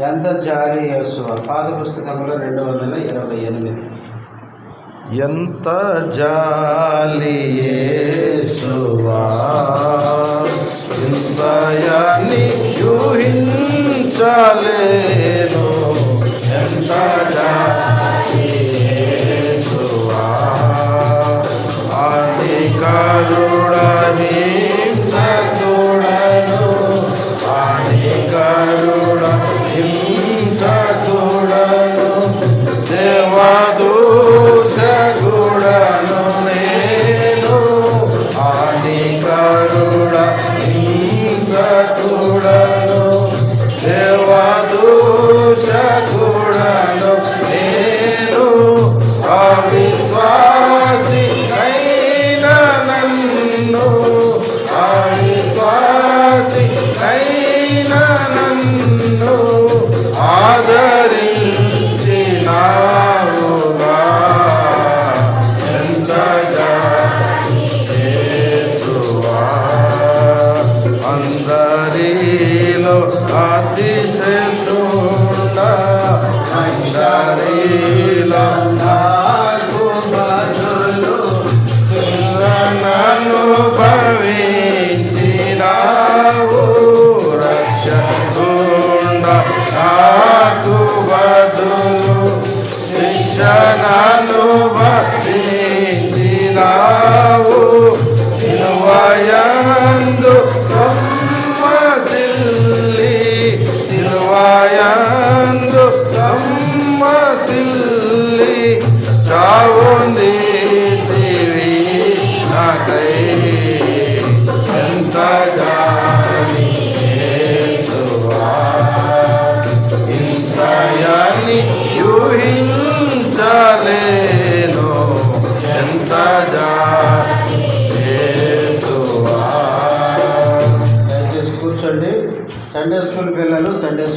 ఎంత జాలి యేసువ పాత పుస్తకంలో రెండు వందల ఇరవై ఎనిమిది. ఎంత జాలి యేసువా ఇంతయాన్ని యూహించలేను. అందరిలో అతి శ్రేష్ఠుడ అందరిలో నాకు బదులు నన్ను భవించినావు రక్షకుండ నాకు బదులు శిక్షణను భవించినావు. సిలువయందు సమ్మసిల్లి చావుంది దేవి నాకై ఎంత ఇంతయాన్ని యూహించలేను ఎంత సండే స్కూల్ పిల్లలు సండే